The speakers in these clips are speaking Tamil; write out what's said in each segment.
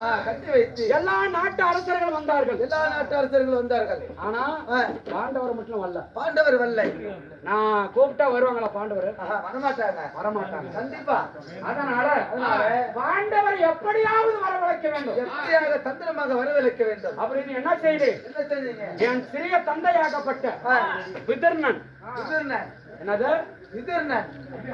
கட்டி வைத்து. எல்லா நாட்டு அரசர்கள் வந்தார்கள். எல்லா நாட்டு அரசர்களும் வந்தார்கள். ஆனா பாண்டவர் மட்டும் வரல. பாண்டவர் வல்லை நான் கூப்பிட்டா வருவாங்களா பாண்டவர்? வரமாட்டாங்க. வரமாட்டாங்க. கண்டிப்பா. அதனால பாண்டவர் எப்படியாவது வரவழைக்க வேண்டும். எப்படியாக தந்திரமாக வரவழைக்க வேண்டும். அப்படின்னு என்ன செய்து? என்ன செஞ்சீங்க என் சிறிய தந்தையாகப்பட்ட ஆ, விதர்ணன். விதுரனன் என்னது விதுரனன்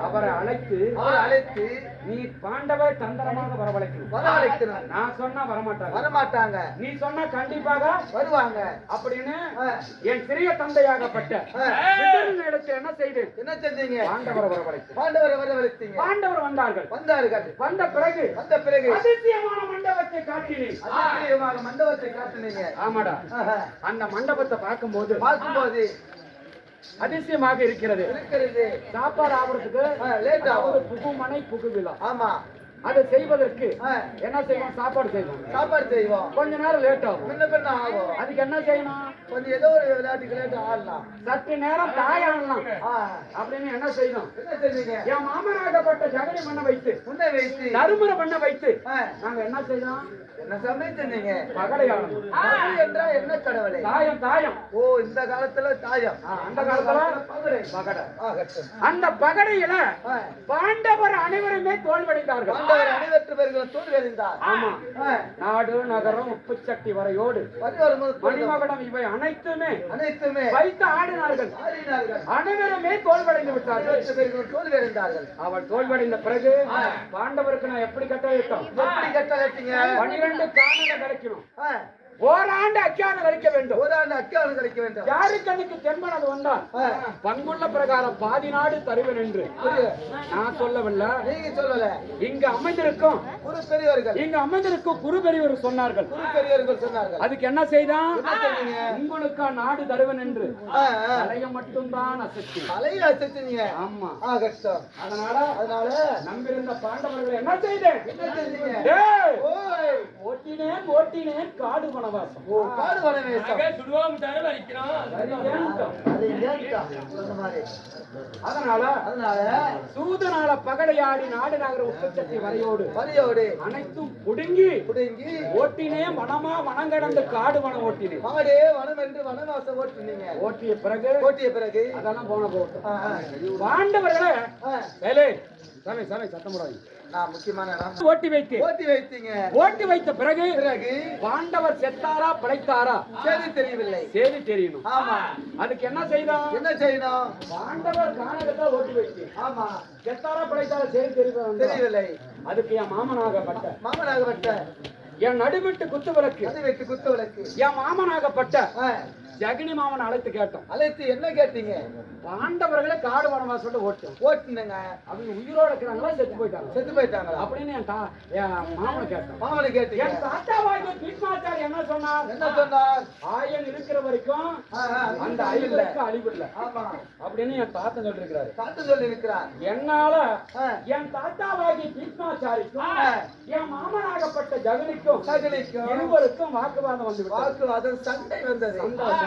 அவரை அழைத்து அவரை அழைத்து நீ பாண்டவர் தந்திரமாக வரவழைக்கணும் வரவழைக்கணும் நான் சொன்னா வரமாட்டாங்க. வரமாட்டாங்க. நீ சொன்னா கண்டிப்பாக வருவாங்க. அப்படின்னு என் சிறிய தந்தையாகப்பட்ட இடத்தில் என்ன செய்து என்ன செஞ்சீங்க? பாண்டவரை வரவழைத்து பாண்டவரை வரவழைத்தீங்க. பாண்டவர் வந்தார்கள். வந்தார்கள். வந்த பிறகு வந்த பிறகு அதிசயமான மண்டபத்தை அதிசயமாக மண்டபத்தை காட்டுனீங்க. ஆமாடா. அந்த மண்டபத்தை பார்க்கும்போது பார்க்கும்போது அதிசயமாக இருக்கிறது. சாப்பாடு ஆகுறதுக்கு ஆகும். அதாவது புகுமனை புகுவிழா ஆமா. அதை செய்வதற்கு என்ன செய்வோம்? சாப்பாடு செய்வோம். சாப்பாடு செய்வோம். கொஞ்ச நேரம் லேட் ஆகும். முன்ன பின்ன ஆகும். அதுக்கு என்ன செய்யணும்? கொஞ்சம் ஏதோ ஒரு விளையாட்டுக்கு லேட்டு ஆடலாம். சற்று நேரம் தாயாடலாம் ஆ, அப்படின்னு என்ன செய்யணும்? என்ன செஞ்சீங்க என் மாமனாகப்பட்ட ஜகனி பண்ண வைத்து முன்ன வைத்து. நறுமுறை பண்ண வைத்து நாங்க என்ன செய்யணும்? என்ன சமயம் செஞ்சீங்க பகடையாடணும் பகடை என்றால் என்ன கடவுளை? தாயம் தாயம். ஓ இந்த காலத்துல தாயம். அந்த காலத்துல பகடை பகடை அந்த பகடையில பாண்டவர் அனைவருமே தோல்வடைந்தார்கள் ஆமா. ஆ, நாடு நகரம் உப்பு சக்தி வரையோடு மணிமகடம் இவை அனைத்துமே அனைத்துமே வைத்து ஆடினார்கள். அனைவருமே தோல்வடைந்து விட்டார்கள். அனைவற்று பேர்களும் தோல்வி அறிந்தார்கள் அவள் தோல்வடைந்த பிறகு பாண்டவருக்கு நான் எப்படி கட்டளையிட்டோம்? எப்படி கட்டளைட்டீங்க பனிரெண்டு காணல கிடைக்கணும். ஓராண்டு அச்சான கழிக்க வேண்டும். ஒரு ஆண்டு அக்காவது கிடைக்க வேண்டும். யாருக்கு அன்னைக்கு தென்பனது வந்தால் ஆ, பங்குள்ள பிரகாரம் பாதி நாடு தருவேன் என்று. நான் சொல்லவில்லை. நீங்க சொல்லல. இங்கு அமைந்திருக்கும் குரு பெரியவர்கள் இங்கு அமைந்திருக்கும் குரு பெரியவர் சொன்னார்கள். குரு பெரியவர்கள் சொன்னார்கள். அதுக்கு என்ன செய்தான்? உங்களுக்கு நாடு தருவன் என்று. தலைய மட்டும்தான் அசைச்சு தலையில அசைச்சீங்க ஆமா. கஷ்டம். அதனால அதனால நம்பியிருந்த பாண்டவர்கள் என்ன செய்தேன்? என்ன ஓய்! ஓட்டினேன் ஓட்டினேன் காடு வனவாசம் ஓ காடு அதனால அதனால சூதனால பகடையாடி நாடு நகர உப்பச்சட்டி வரையோடு வரியோடு அனைத்தும் புடுங்கி புடுங்கி ஓட்டினே வனமா வனங்கடந்த காடு வனம் ஓட்டினேன் மாடே வனம் என்று வனவாசம் ஓட்டுனீங்க. ஓட்டிய பிறகு ஓட்டிய பிறகு அதெல்லாம் போன ஆ. பாண்டவர்களே வேலே சாமி சாமி சத்தம் போடாதீங்க. ஓட்டி வைத்து. ஓட்டி வைத்தீங்க. ஓட்டி வைத்த பிறகு பிறகு? பாண்டவர் செத்தாரா பிழைத்தாரா? சரி தெரியவில்லை. செய்தி தெரியணும். ஆமா. அதுக்கு என்ன செய்தோம்? என்ன செய்யணும் பாண்டவர் ஓட்டி வைத்து. ஆமா. செத்தாரா பிழைத்தாரா செய்தி தெரியும் தெரியவில்லை. அதுக்கு என் மாமனாகப்பட்ட. மாமனாகப்பட்ட. என் நடுவிட்டு குத்து விளக்கு வைத்து குத்து விளக்கு என் மாமனாகப்பட்ட. ஜெகனி மாமன் அழைத்து கேட்டோம். அழைத்து என்ன கேட்டீங்க? பாண்டவர்களே காடு வனவாசம் ஓட்டும் ஓட்டுனுங்க. அவங்க உயிரோட இருக்கிறாங்களா செத்து போயிட்டாங்க செத்து போயிட்டாங்களா? அப்படின்னு என் மாமனை கேட்டோம். மாமனை கேட்டீங்க. என் தாத்தாவாகிய பீஷ்மாச்சாரி என்ன சொன்னார்? என்ன சொன்னார்? ஆயன் இருக்கிற வரைக்கும் அந்த. அழிவுக்கு அழிவு இல்ல ஆமா. அப்படின்னு என் தாத்தன் சொல்லிருக்கிறாரு காத்து சொல்லி இருக்கிறார் என்னால என் தாத்தாவாகிய பீஷ்மாச்சாரிக்கும் ஆ. என் மாமனாகப்பட்ட ஜெகனிக்கும் சகலிக்கும் இருவருக்கும் வாக்குவாதம் வந்து வாக்குவாதம் சண்டை வந்தது.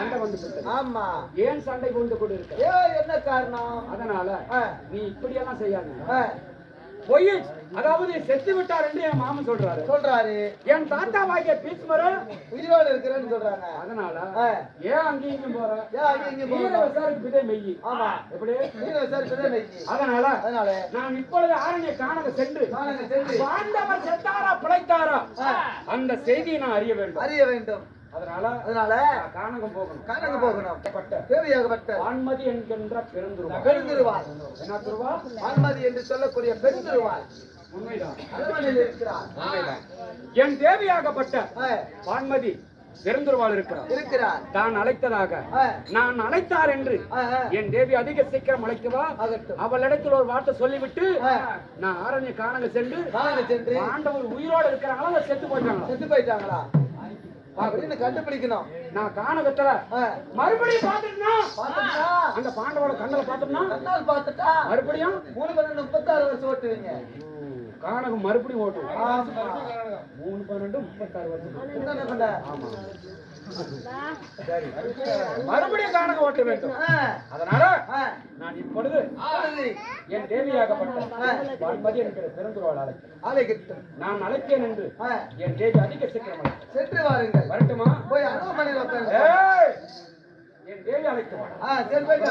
சண்டை வந்து விட்டது ஆமா. ஏன் சண்டை கொண்டு கொண்டு இருக்க ஏ என்ன காரணம்? அதனால நீ இப்படியெல்லாம் செய்யாத. ஆ, பொய். அதாவது செத்து விட்டார் என்று என் மாமன் சொல்றாரு. சொல்றாரு. என் தாத்தாவாகிய பீஷ்மரு உயிரோடு இருக்கிறேன்னு சொல்றாங்க. அதனால ஏன் அங்கேயும் போற? ஏன் அங்க இங்க வீர போகணும் விசாரிப்பதே மெய்யி ஆமா. எப்படி? நீங்க விசாரிப்பதே மெய்யி. அதனால அதனால நான் இப்பொழுது ஆரணிய காணக சென்று நாங்க சென்று பாண்டவர் செத்தாரா பிழைத்தாரா? அந்த செய்தியை நான் அறிய வேண்டும். அறிய வேண்டும். அதனால அதனால நான் காணகம் போகணும். கணக்கு போகணும். பட்ட தேவையாகப்பட்ட வான்மதி என்கின்ற பெருந்துருவா பெருந்திருவாள். என்ன துருவா ஆன்மதி என்று சொல்லக்கூடிய பெருந்திருவாள். என் தேவியாகப்பட்ட வான்மதி பெருந்துருவாள் இருக்கிறார் இருக்கிறார் தான் அழைத்ததாக. நான் அழைத்தார் என்று என் தேவி அதிக சீக்கிரம் அழைக்கவா ஆகட்டும் அவளிடத்தில் ஒரு வார்த்தை சொல்லிவிட்டு நான் ஆரண்ய காணக சென்று ஆண்டவர் உயிரோடு இருக்கிறாங்களா செத்து போயிட்டாங்களா செத்து போயிட்டாங்களா? அப்படின்னு கண்டுபிடிக்கணும். நான் காணகத்துல ஆ, மறுபடியும் பாத்துட்டா பார்த்துட்டா? அந்த பாண்டவோட கண்ணுல பாத்துட்டா கண்ணால் பார்த்துட்டா? மறுபடியும்? மூணு பன்னெண்டு முப்பத்தாறு வருஷம் ஓட்டுவீங்க. கானகம் மறுபடியும் ஓட்டுவோம். மூணு பன்னெண்டு முப்பத்தாறு வருஷம்? ஆமா. மறுபடியும் கானகம் ஓட்ட வேண்டும் அதனால நான் இப்பொழுது. என் தேவியாகப்பட்ட வான்மதி என்கிற பெருந்துருவாள் அழைக்கிறேன் ஆலைக்கிட்டு. நான் அழைத்தேன் என்று என் தேவி அதிக சீக்கிரம் அழைக்கிறேன். சென்று வாருங்கள் வரட்டுமா போய் உட்காருங்க. ஏய்! என் தேவி அழைக்க ஆ, சரி போயிட்டு